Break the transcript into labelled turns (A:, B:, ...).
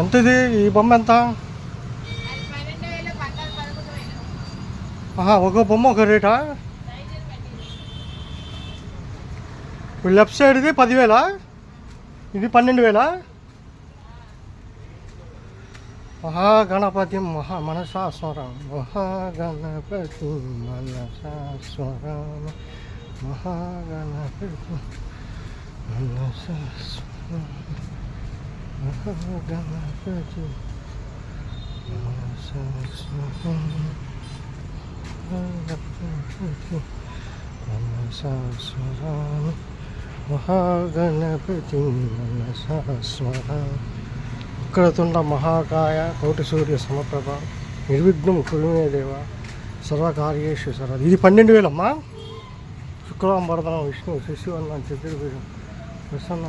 A: ఎంత ఇది ఈ బొమ్మ ఎంత? ఆహా ఒక బొమ్మ ఒక రేటా? ఇప్పుడు లెఫ్ట్ సైడ్ ఇది పదివేలా? ఇది పన్నెండు వేలా మహాగణపతి మహా మనసాస్వరం మహాగణపతి మనసాస్వరం మహాగణపతి మనసాస్వరం మహాగణపతి మనసాస్వరం మహాగణపతి మహాకాయ కోటి సూర్య సమప్రభ నిర్విఘ్నం కురుమే దేవ సర్వకార్యేషు సర్వ. ఇది పన్నెండు వేలమ్మా? శుక్రవారం వరదనం విష్ణు శిశువన్న చతుర్భుజం ప్రసన్న